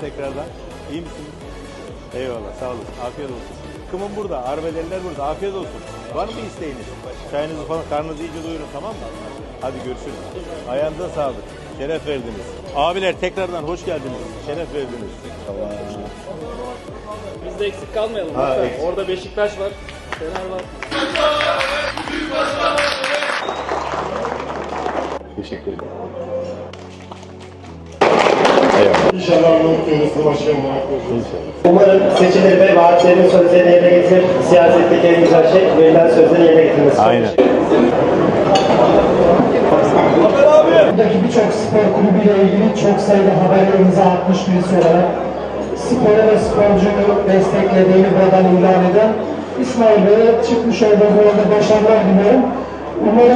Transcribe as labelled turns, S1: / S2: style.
S1: tekrardan. İyi misiniz? Eyvallah sağ olun. Afiyet olsun. Kımın burada, arbedeliler burada. Afiyet olsun. Var mı isteğiniz? Çayınızı falan, karnınızı iyice doyurun tamam mı? Hadi görüşürüz. Ayağınıza sağlık. Şeref verdiniz. Abiler tekrardan hoş geldiniz. Şeref verdiniz. Tamam.
S2: Biz de eksik kalmayalım.
S1: Ha,
S2: lütfen.
S1: eksik.
S2: Orada Beşiktaş var. Fener var.
S1: Teşekkür ederim.
S3: İnşallah
S1: İnşallah.
S4: Umarım seçilir ve vaatlerin sözlerini yerine getirir. Siyasetteki en güzel şey verilen sözleri yerine getirmesi.
S1: Aynen.
S5: Buradaki birçok spor kulübüyle ilgili çok sayıda habere imza atmış birisi olarak sporu ve sporcuyu desteklediğini buradan ilan eden İsmail Bey'e çıkmış olduğu bu yolda başarılar diliyorum. Umarım